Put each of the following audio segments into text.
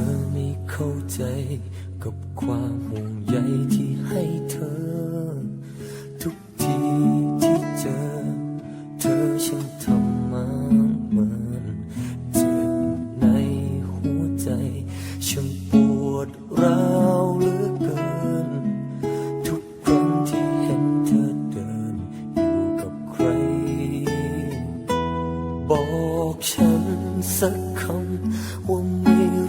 อไม่เข้าใจ กับความห่วงใยที่ให้เธอ ทุกทีที่เจอ เธอฉันทำมาเหมือนเจ็บในหัวใจฉันปวดร้าวเหลือเกิน ทุกครั้งที่เห็นเธอเดิน อยู่กับใคร บอกฉันสักคำว่า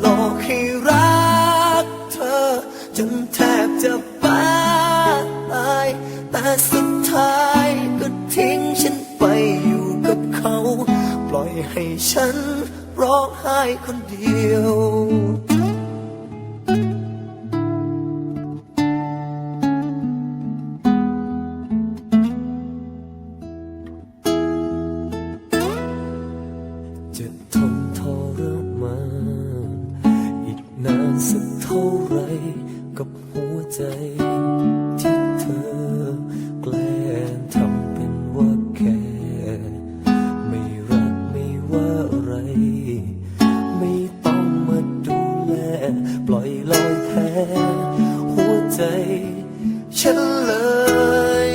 หลอกให้รักเธอ จนแทบจะบ้าตายแต่สุดท้ายก็ทิ้งฉันไปอยู่กับเขา ปล่อยให้ฉันร้องไห้คนเดียวจะทน ท่าไรกับหัวใจ ที่เธอแกล้งทำเป็นว่าแค่ไม่รักไม่ว่าอะไร ไม่ต้องมาดูแล ปล่อยลอยแพ้หัวใจ ฉันเลย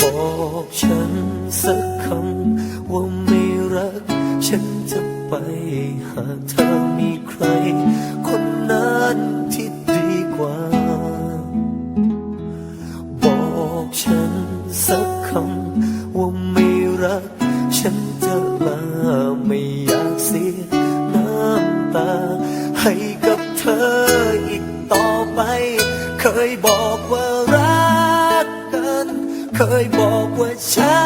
บอกฉันสักคำว่าไม่รัก ฉันจะไปหาเธอ ใครคนนั้นที่ดีกว่า บอกฉันสักคำว่าไม่รัก ฉันจะลาไม่อยากเสียน้ำตา ให้กับเธออีกต่อไป เคยบอกว่ารักกัน เคยบอกว่าฉัน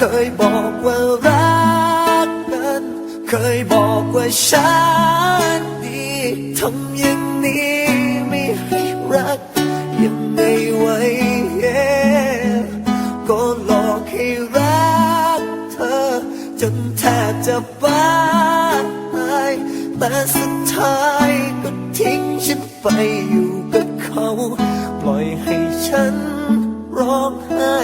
เคยบอกว่ารักกัน เคยบอกว่าฉันดีทำอย่างนี้ไม่ให้รัก ยังไงไว้ก็หลอกให้รักเธอ จนแทบจะบ้าตายแต่สุดท้ายก็ทิ้งฉันไปอยู่กับเขา ปล่อยให้ฉันร้องไห้